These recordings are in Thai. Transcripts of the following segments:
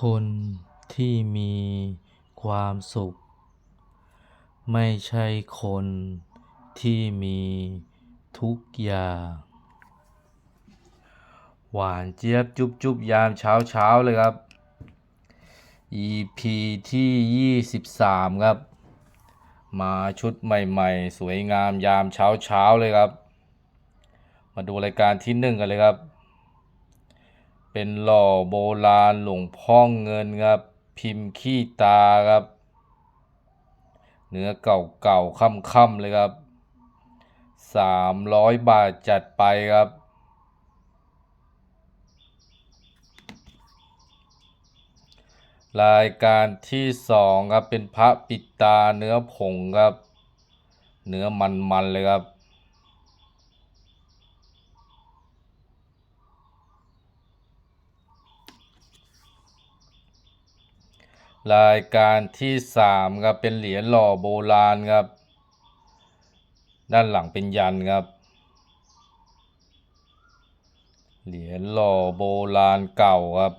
คนที่มีความสุข ไม่ใช่คนที่มีทุกอย่างหวานเจี๊ยบจุบจุบยามเช้าเช้าเลยครับ EP ที่ 23 ครับ มาชุดใหม่ๆ สวยงามยามเช้าเช้าเลยครับ มาดูรายการที่หนึ่งกันเลยครับ เป็นหล่อโบราณหลวงพ่อเงินครับ พิมพ์ขี้ตาครับ เนื้อเก่าๆค่ำๆเลยครับ300บาทจัดไปครับรายการที่สองครับเป็นพระปิดตาเนื้อผงครับ เนื้อมันๆเลยครับ รายการที่สามครับเป็นเหรียญหล่อโบราณครับ ด้านหลังเป็นยันครับ เหรียญหล่อโบราณเก่าครับ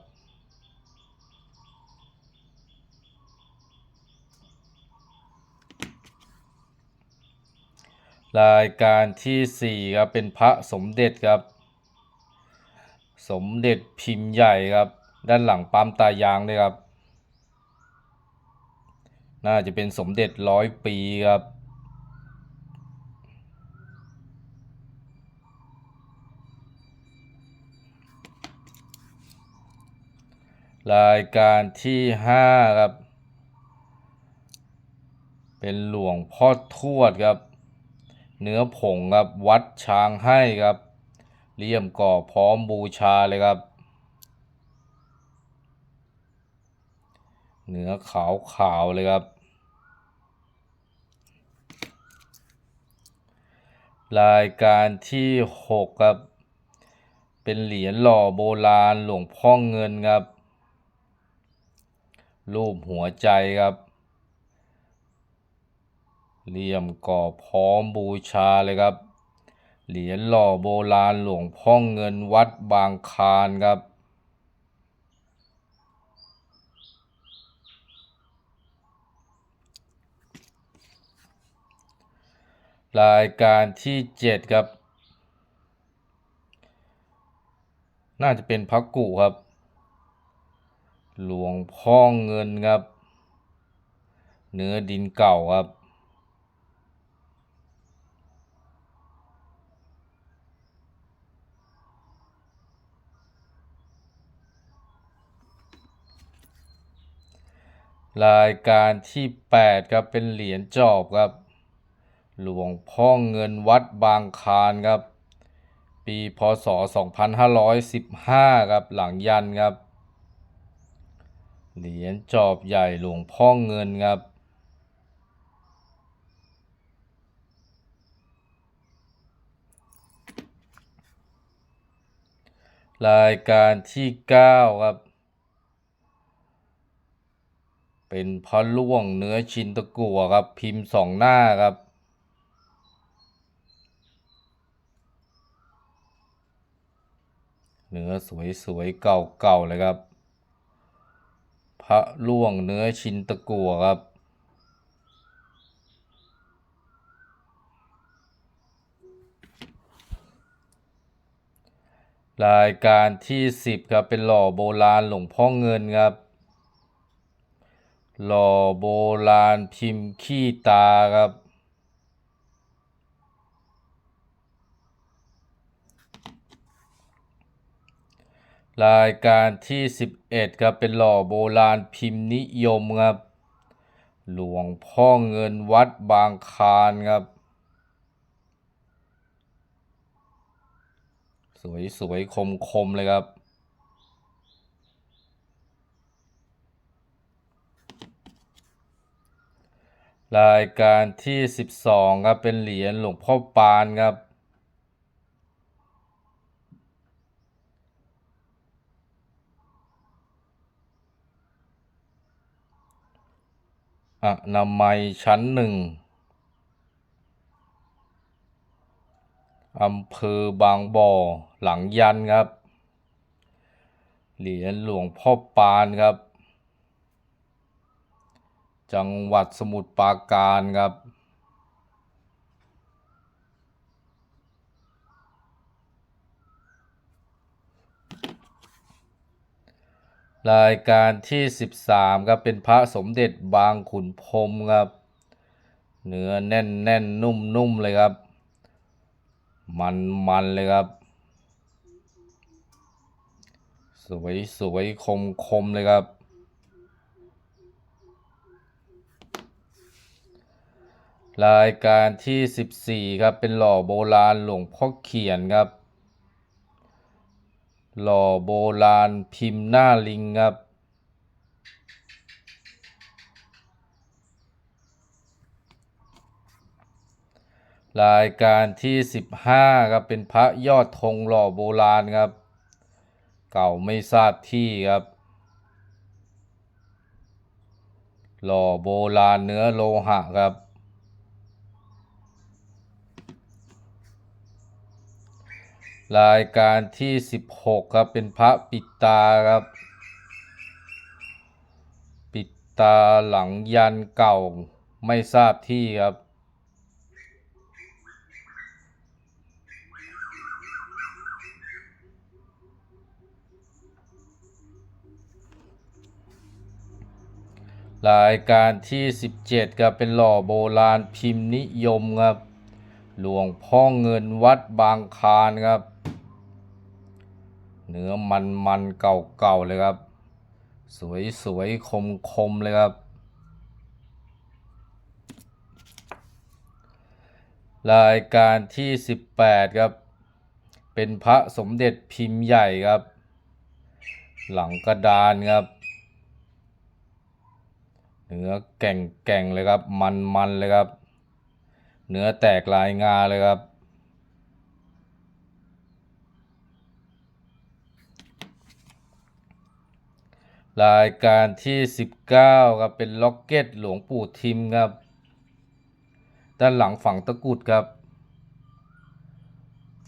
รายการที่สี่ครับเป็นพระสมเด็จครับ สมเด็จพิมพ์ใหญ่ครับ ด้านหลังปั๊มตายางเลยครับ น่าจะเป็นสมเด็จร้อยปีครับ รายการที่ห้าครับ เป็นหลวงพ่อทวดครับ เนื้อผงครับ วัดช้างให้ครับ เลี่ยมก่อพร้อมบูชาเลยครับ เนื้อขาวขาวๆเลยครับ รายการที่หกครับ เป็นเหรียญหล่อโบราณหลวงพ่อเงินครับ รูปหัวใจครับเหลี่ยมก่อพร้อมบูชาเลยครับ เหรียญหล่อโบราณหลวงพ่อเงินวัดบางคานครับ รายการที่เจ็ดครับ น่าจะเป็นพักกุครับ หลวงพ่อเงินครับ เนื้อดินเก่าครับรายการที่แปดครับ เป็นเหรียญจอบครับ หลวงพ่อเงินวัดบางคานครับ ปีพศ 2515 ครับหลังยันครับ เหรียญจอบใหญ่หลวงพ่อเงินครับรายการที่เก้าครับ เป็นพระล่วงเนื้อชินตะกัวครับ พิมพ์สองหน้าครับ เนื้อสวยๆ เก่าๆ เลยครับ พระล่วงเนื้อชินตะกัวครับ รายการที่สิบครับ เป็นหล่อโบราณหลวงพ่อเงินครับ หล่อโบราณพิมพ์ขี้ตาครับ รายการที่สิบเอ็ดครับเป็นหล่อโบราณพิมพ์นิยมครับหลวงพ่อเงินวัดบางคานครับ สวยสวยคมคมๆเลยครับ รายการที่สิบสองครับเป็นเหรียญหลวงพ่อปานครับ อนามัยชั้นหนึ่งอำเภอบางบ่อหลังยันครับ เหรียญหลวงพ่อปานครับ จังหวัดสมุทรปราการครับ รายการที่ 13ครับเป็นพระสมเด็จบางขุนพรมครับ เนื้อแน่นแน่นนุ่มนุ่มเลยครับ มันมันเลยครับ สวยสวยคมคมเลยครับ รายการที่ 14 ครับเป็นหล่อโบราณหลวงพ่อเขียนครับ หล่อโบราณพิมพ์หน้าลิงครับ รายการที่ 15ครับเป็นพระยอดธงหล่อโบราณครับ เก่าไม่ทราบที่ครับ หล่อโบราณเนื้อโลหะครับ รายการที่ 16 ครับ เป็นพระปิดตาครับ ปิดตาหลังยันเก่าไม่ทราบที่ครับ รายการที่ 17 ครับ เป็นหล่อโบราณพิมพ์นิยมครับ หลวงพ่อเงินวัดบางคานครับ เนื้อมันมันเก่าๆเลยครับ สวยสวยคมคมๆเลยครับ รายการที่ 18 ครับ เป็นพระสมเด็จพิมพ์ใหญ่ครับ หลังกระดานครับ เนื้อแก่งแก่งเลยครับ มันมันเลยครับ เนื้อแตกลายงาเลยครับ รายการที่ 19ครับเป็นล็อกเก็ตหลวงปู่ทิมครับ ด้านหลังฝั่งตะกุดครับ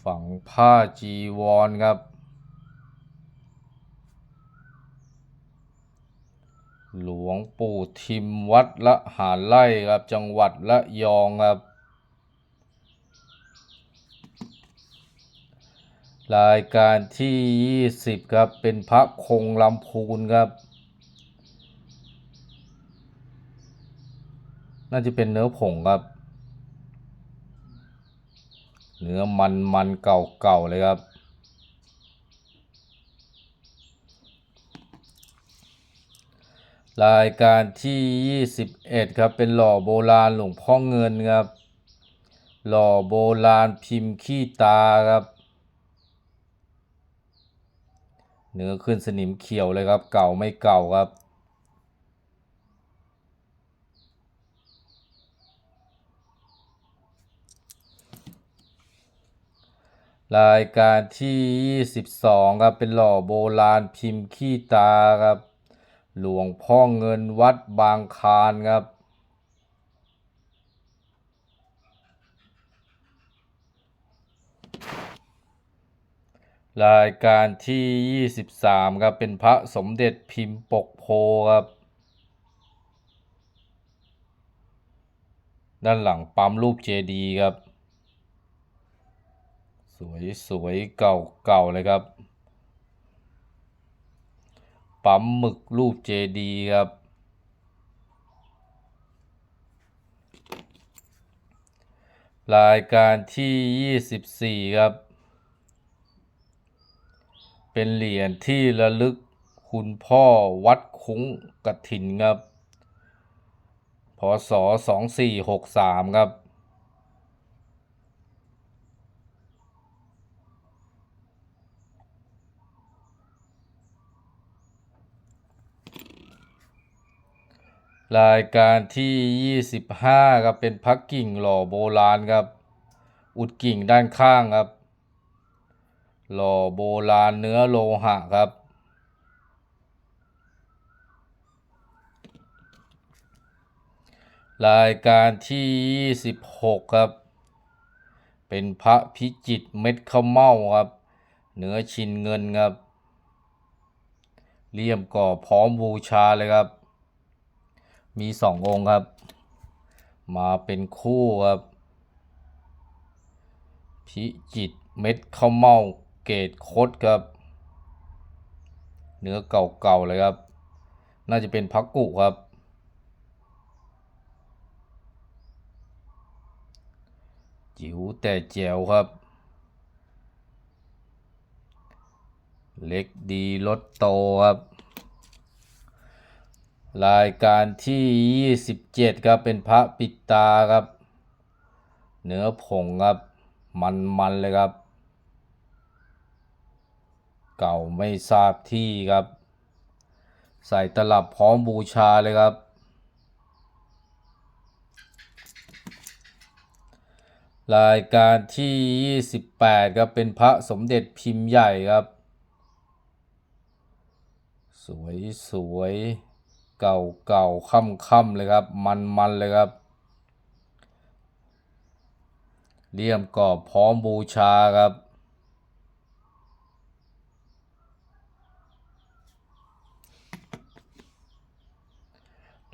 ฝั่งผ้าจีวรครับ หลวงปู่ทิมวัดละหาไร่ครับจังหวัดละยองครับ รายการที่ 20 ครับ เป็นพระคงลำพูนครับ น่าจะเป็นเนื้อผงครับ เนื้อมันมันเก่าเก่าๆเลยครับ รายการที่ 21 ครับ เป็นหล่อโบราณหลวงพ่อเงินครับ หล่อโบราณพิมพ์ขี้ตาครับ เนื้อขึ้นสนิมเขียวเลยครับ เก่าไม่เก่าครับ รายการที่ 22 ครับ เป็นหล่อโบราณพิมพ์ขี้ตาครับ หลวงพ่อเงินวัดบางคานครับ รายการที่ 23ครับเป็นพระสมเด็จพิมพ์ปกโพครับ ด้านหลังปั๊มรูปเจดีครับ สวยสวยเก่าเก่าเลยครับ ปั๊มหมึกรูปเจดีครับ รายการที่ 24 ครับ เป็นเหรียญที่ระลึกคุณพ่อวัดคุ้งกระถินครับ พศ 2463 ครับ รายการที่ 25 ครับ เป็นพักกิ่งหล่อโบราณครับ อุดกิ่งด้านข้างครับ หล่อโบราณเนื้อโลหะครับ รายการที่ 26 ครับ เป็นพระพิจิตเม็ดข้าวเม่าครับ เนื้อชินเงินครับเลี่ยมก่อพร้อมบูชาเลยครับ มีสององค์ครับ มาเป็นคู่ครับ พิจิตเม็ดข้าวเม่า เกตคดครับ เนื้อเก่าๆเลยครับ น่าจะเป็นพักกุครับ จิ๋วแต่แจ๋วครับ เล็กดีรถโตครับ รายการที่ 27 ครับ เป็นพระปิดตาครับ เนื้อผงครับ มันๆเลยครับ เก่าไม่ทราบที่ครับ ใส่ตลับพร้อมบูชาเลยครับ รายการที่ 28ครับเป็นพระสมเด็จพิมพ์ใหญ่ครับ สวยสวยเก่าเก่าค่ำค่ำเลยครับ มันมันเลยครับเลี่ยมกรอบพร้อมบูชาครับ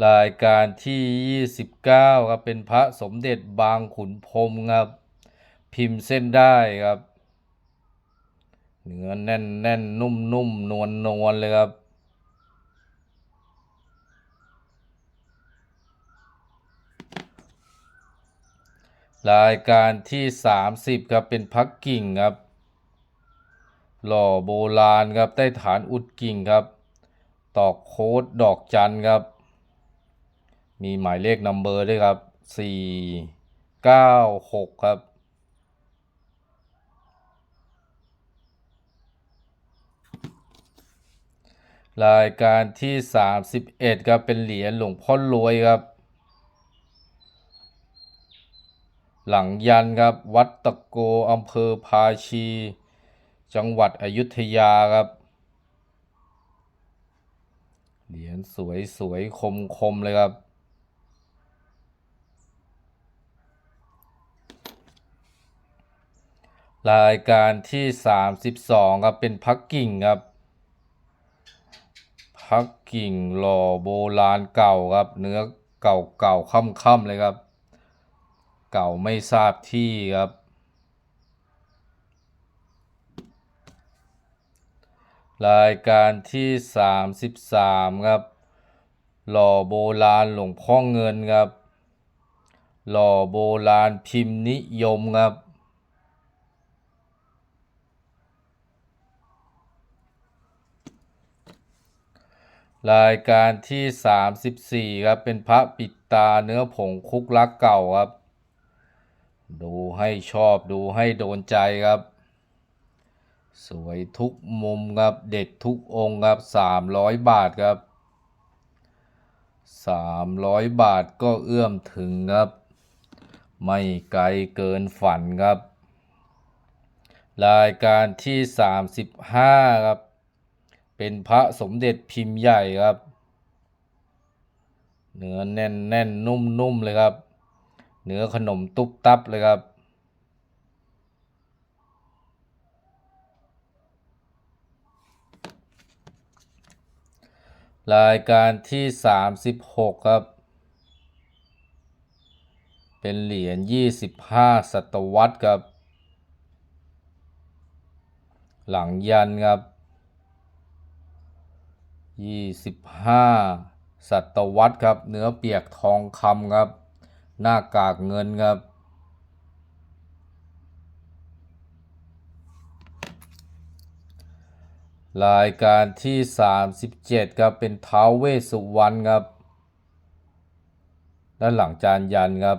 รายการที่ 29ครับเป็นพระสมเด็จบางขุนพรมครับพิมพ์เส้นได้ครับ เนื้อแน่นแน่นนุ่มนุ่มนวลนวลเลยครับ รายการที่ 30ครับเป็นพักกิ่งครับ หล่อโบราณครับใต้ฐานอุดกิ่งครับ ตอกโค้ดดอกจันครับ มีหมายเลขนัมเบอร์ด้วยครับสี่เก้าหกครับรายการที่ 31 ครับ เป็นเหรียญหลวงพ่อรวยครับ หลังยันครับ วัดตะโกอำเภอภาชี จังหวัดอยุธยาครับ เหรียญสวยสวยคมคมๆเลยครับ รายการที่ 32 ครับ เป็นพักกิ่งครับ พักกิ่งหล่อโบราณเก่าครับ เนื้อเก่าเก่าค่ำค่ำๆเลยครับ เก่าไม่ทราบที่ครับ รายการที่ 33 ครับ หล่อโบราณหลวงพ่อเงินครับ หล่อโบราณพิมพ์นิยมครับ รายการที่ 34 ครับ เป็นพระปิดตาเนื้อผงคุกลักเก่าครับ ดูให้ชอบดูให้โดนใจครับ สวยทุกมุมครับ เด็ดทุกองค์ครับ 300 บาทครับ 300 บาทก็เอื้อมถึงครับ ไม่ไกลเกินฝันครับ รายการที่ 35 ครับ เป็นพระสมเด็จพิมพ์ใหญ่ครับ เนื้อแน่นแน่นนุ่มนุ่มเลยครับ เนื้อขนมตุ๊บตับเลยครับ รายการที่ 36 ครับ เป็นเหรียญ 25 ศตวรรษครับ หลังยันครับ 25ศตวรรษครับ เนื้อเปียกทองคำครับ หน้ากากเงินครับ รายการที่ 37 ครับ เป็นท้าวเวสุวรรณครับ ด้านหลังจานยันครับ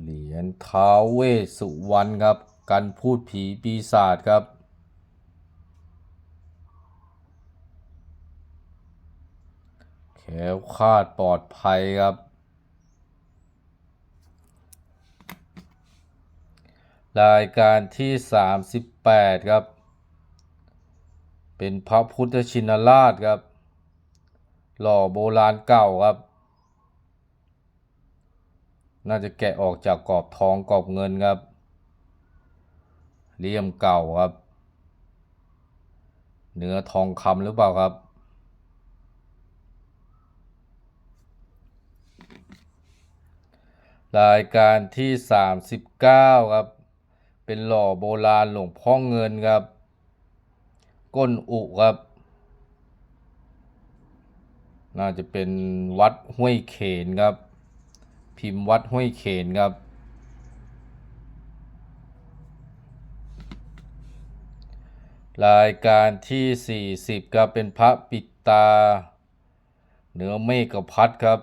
เหรียญท้าวเวสสุวรรณครับกันพูดผีปีศาจครับ แขวคาดปลอดภัยครับ รายการที่ 38 ครับ เป็นพระพุทธชินราชครับ หล่อโบราณเก่าครับ น่าจะแกะออกจากกรอบทองกรอบเงินครับเลี่ยมเก่าครับ เนื้อทองคำหรือเปล่าครับ รายการที่ 39 ครับ เป็นหล่อโบราณหลวงพ่อเงินครับ ก้นอุครับ น่าจะเป็นวัดห้วยเขนครับ พิมพ์วัดห้วยเขนครับ รายการที่ 40 ครับเป็นพระปิดตาเนื้อเมฆพัดครับ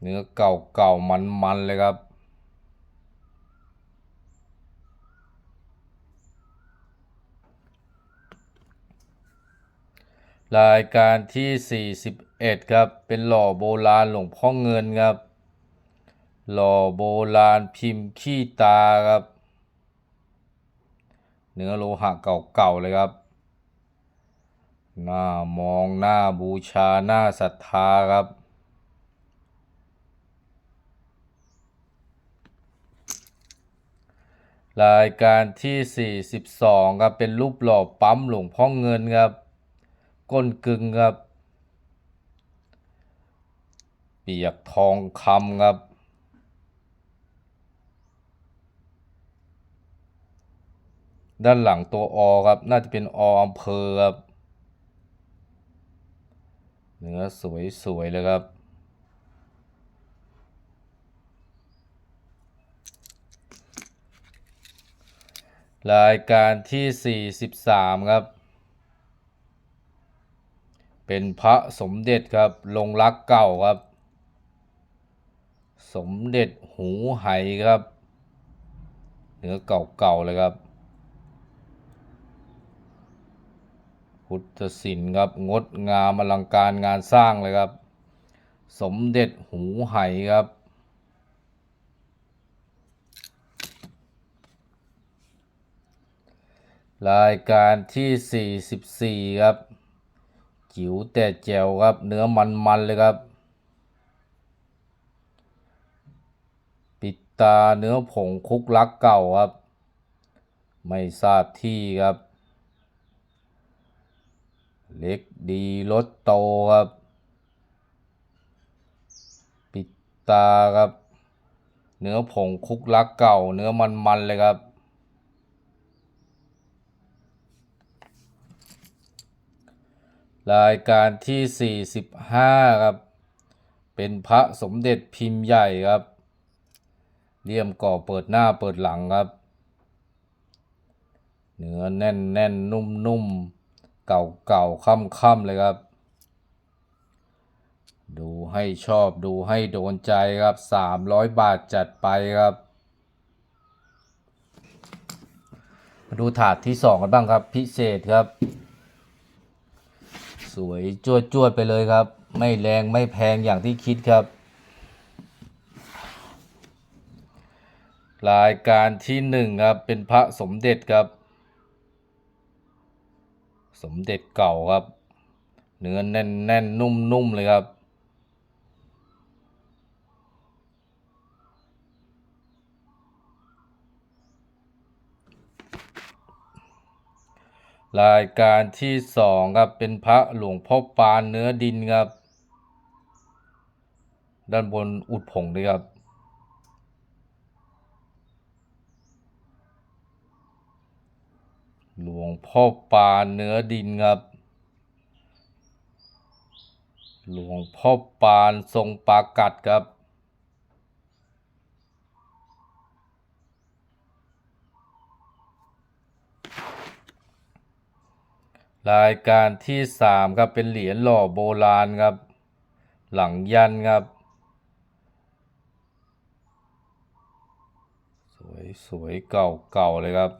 เนื้อเก่าเก่ามันมันๆ เลยครับ รายการที่ 41 ครับ เป็นหล่อโบราณหลวงพ่อเงินครับ หล่อโบราณพิมพ์ขี้ตาครับ เนื้อโลหะเก่าๆ เลยครับ หน้ามองหน้าบูชาหน้าศรัทธาครับ รายการที่ 42ครับเป็นรูปหล่อปั๊มหลวงพ่อเงินครับก้นกึ่งครับ เปียกทองคำครับ ด้านหลังตัวอครับ น่าจะเป็นออำเภอครับ เนื้อสวยๆเลยครับ รายการที่ 43 ครับ เป็นพระสมเด็จครับลงรักเก่าครับ สมเด็จหูไหครับเนื้อเก่าๆเลยครับ พุทธศิลป์ครับงดงามอลังการงานสร้างเลยครับ สมเด็จหูไหครับ รายการที่ 44 ครับ จิ๋วแต่แจ๋วครับ เนื้อมันๆเลยครับ ปิดตาเนื้อผงคุกลักเก่าครับ ไม่ทราบที่ครับ เล็กดีรถโตครับ ปิดตาครับ เนื้อผงคุกลักเก่า เนื้อมันๆเลยครับ รายการที่ 45 ครับ เป็นพระสมเด็จพิมพ์ใหญ่ครับเลี่ยมก่อเปิดหน้าเปิดหลังครับ เนื้อแน่นแน่นนุ่มนุ่มเก่าเก่าค่ำค่ำเลยครับ ดูให้ชอบดูให้โดนใจครับ 300 บาทจัดไปครับ มาดูถาดที่ 2 กันบ้างครับ พิเศษครับ สวยจวดจวดๆไปเลยครับ ไม่แรงไม่แพงอย่างที่คิดครับ รายการที่หนึ่งครับ เป็นพระสมเด็จครับ สมเด็จเก่าครับ เนื้อแน่นแน่นนุ่มนุ่มเลยครับ รายการที่สองครับเป็นพระหลวงพ่อปานเนื้อดินครับ ด้านบนอุดผงด้วยครับ หลวงพ่อปานเนื้อดินครับ หลวงพ่อปานทรงปากัดครับ รายการที่สามครับเป็นเหรียญหล่อโบราณครับ หลังยันครับ สวยสวยเก่าเก่าเลยครับ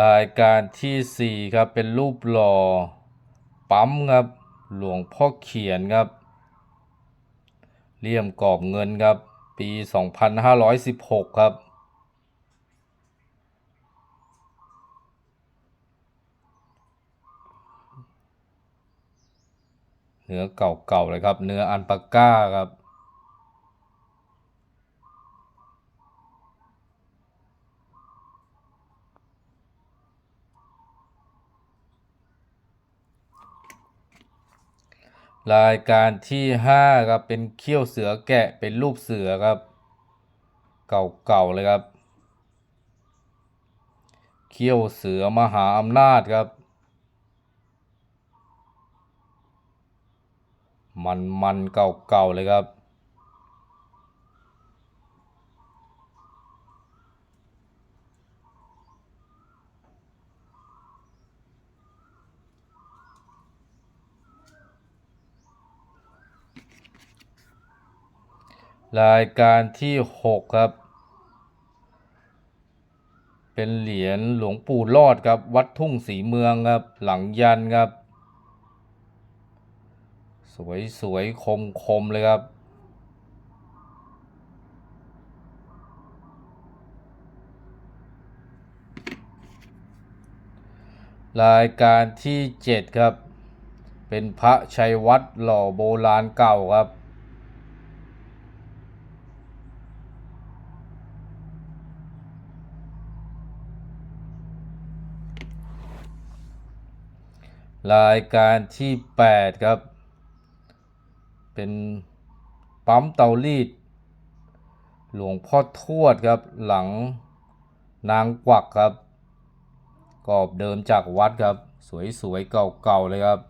รายการที่สี่ครับเป็นรูปหล่อปั๊มครับ หลวงพ่อเขียนครับ เลี่ยมกรอบเงินครับ 2516 ครับ เนื้อเก่าๆเลยครับ เนื้ออันปาก้าครับ รายการที่ห้าครับเป็นเขี้ยวเสือแกะเป็นรูปเสือครับ เก่าๆเลยครับ เขี้ยวเสือมหาอำนาจครับ มันมันๆเก่าๆเลยครับ รายการที่หกครับ เป็นเหรียญหลวงปู่รอดครับ วัดทุ่งสีเมืองครับ หลังยันครับ สวยสวยคมคมๆเลยครับ รายการที่เจ็ดครับ เป็นพระชัยวัดหล่อโบราณเก่าครับ รายการที่ 8 ครับ เป็นปั๊มเตารีด หลวงพ่อทวดครับ หลังนางกวักครับ กรอบเดิมจากวัดครับ สวยๆ เก่าๆ เลยครับ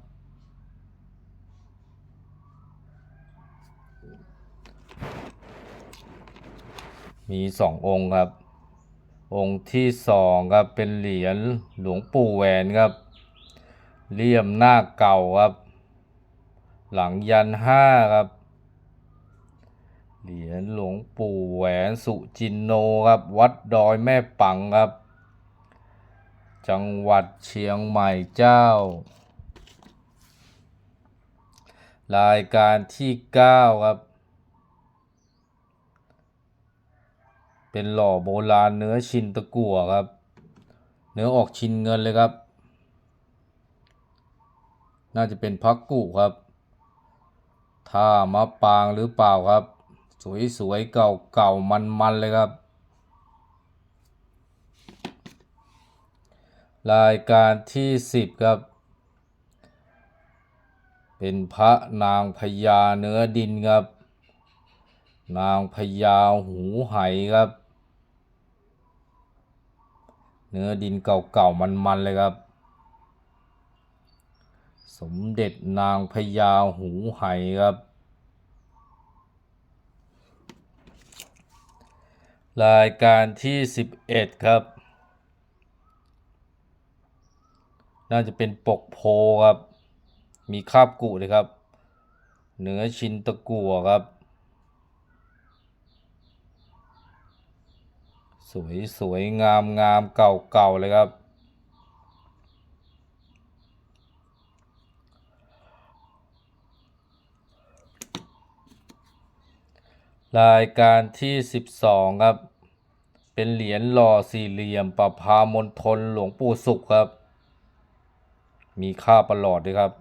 มีสององค์ครับ องค์ที่สองครับ เป็นเหรียญหลวงปู่แหวนครับ เลี่ยมหน้าเก่าครับ หลังยันห้าครับ เหรียญหลวงปู่แหวนสุจินโนครับ วัดดอยแม่ปังครับ จังหวัดเชียงใหม่เจ้า รายการที่9ครับ เป็นหล่อโบราณเนื้อชินตะกั่วครับ เนื้อออกชินเงินเลยครับ น่าจะเป็นพักกุครับท่ามะปางหรือเปล่าครับ สวยๆ เก่าๆ มันๆ เลยครับ รายการที่ 10 ครับ เป็นพระนางพญาเนื้อดินครับ นางพญาหูไหครับ เนื้อดินเก่าๆ มันๆ เลยครับ สมเด็จนางพญาหูไหครับ รายการที่ 11 ครับ น่าจะเป็นปกโพครับ มีคาบกุเลยครับเนื้อชินตะกัวครับ สวยสวยงามงามเก่าเก่าเลยครับ รายการที่ 12 ครับ เป็นเหรียญหล่อสี่เหลี่ยมประพามณฑลหลวงปู่สุขครับ มีค่าประหลอดด้วยครับ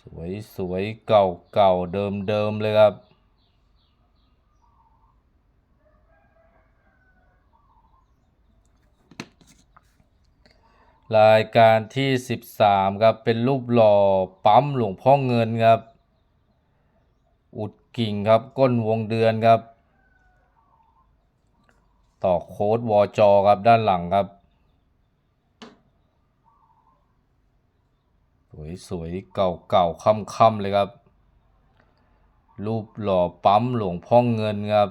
สวยสวยเก่าเก่าเดิมเดิมเลยครับ รายการที่ 13 ครับ เป็นรูปหล่อปั๊มหลวงพ่อเงินครับ อุด กิ่งครับก้นวงเดือนครับ ต่อโค้ดวอจอครับด้านหลังครับ สวยสวยเก่าเก่าค่ำค่ำๆเลยครับ รูปหล่อปั๊มหลวงพ่อเงินครับ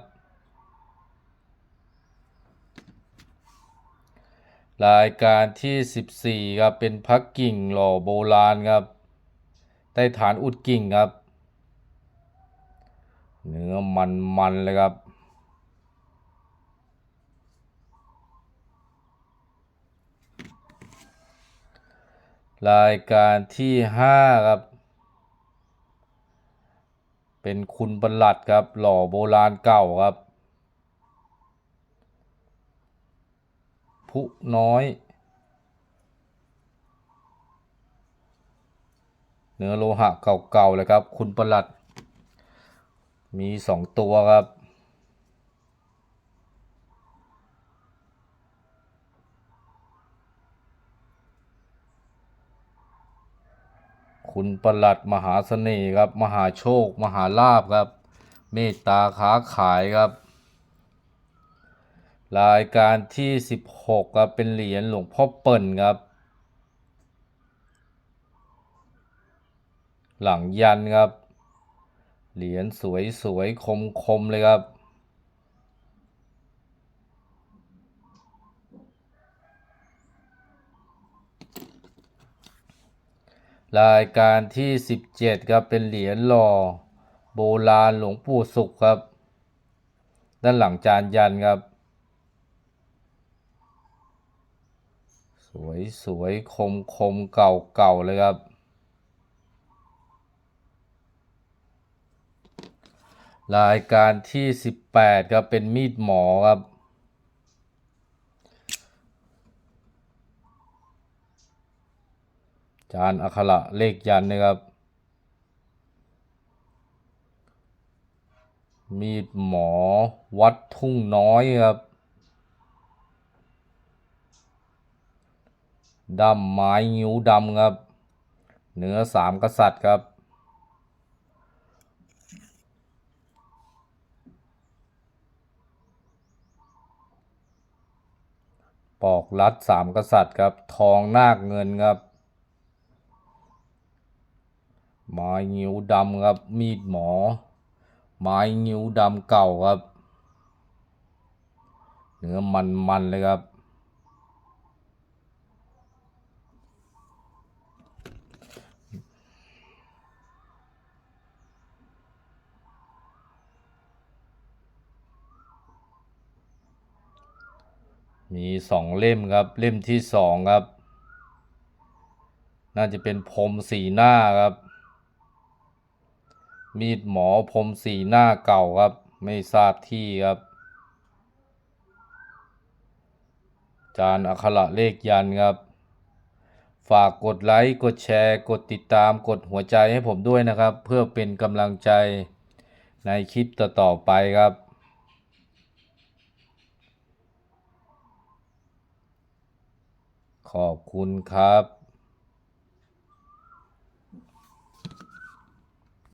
รายการที่ 14 ครับ เป็นพักกิ่งหล่อโบราณครับ ใต้ฐานอุดกิ่งครับ เนื้อมันมันๆเลยครับ รายการที่5ครับ เป็นคุณประหลัดครับ หล่อโบราณเก่าครับผู้น้อย เนื้อโลหะเก่าๆเลยครับ คุณประหลัด มีสองตัวครับคุณประหลัดมหาเสน่ห์ครับ มหาโชค มหาลาภครับ เมตตาค้าขายครับ รายการที่ 16 ครับ เป็นเหรียญหลวงพ่อเปิ่นครับ หลังยันครับ เหรียญสวยสวยคมคมๆเลยครับ รายการที่ 17 ครับ เป็นเหรียญหล่อ โบราณหลวงปู่สุขครับ ด้านหลังจานยันครับ สวยสวยคมคมเก่าเก่าเลยครับ รายการที่ 18ครับเป็นมีดหมอครับ จานอักขระเลขยันนะครับ มีดหมอวัดทุ่งน้อยครับดำไม้งิ้วดำครับ เนื้อสามกษัตริย์ครับ ปอกรัดสามกษัตริย์ครับ ทองนาคเงินครับไม้งิ้วดำครับ มีดหมอ ไม้งิ้วดำเก่าครับ เนื้อมันมันๆเลยครับ มีสองเล่มครับ เล่มที่สองครับ น่าจะเป็นพรมสีหน้าครับ มีดหมอพรมสีหน้าเก่าครับ ไม่ทราบที่ครับ จานอักขระเลขยันครับ ฝากกดไลค์ กดแชร์ กดติดตาม กดหัวใจให้ผมด้วยนะครับ เพื่อเป็นกำลังใจในคลิปต่อๆไปครับ ขอบคุณครับ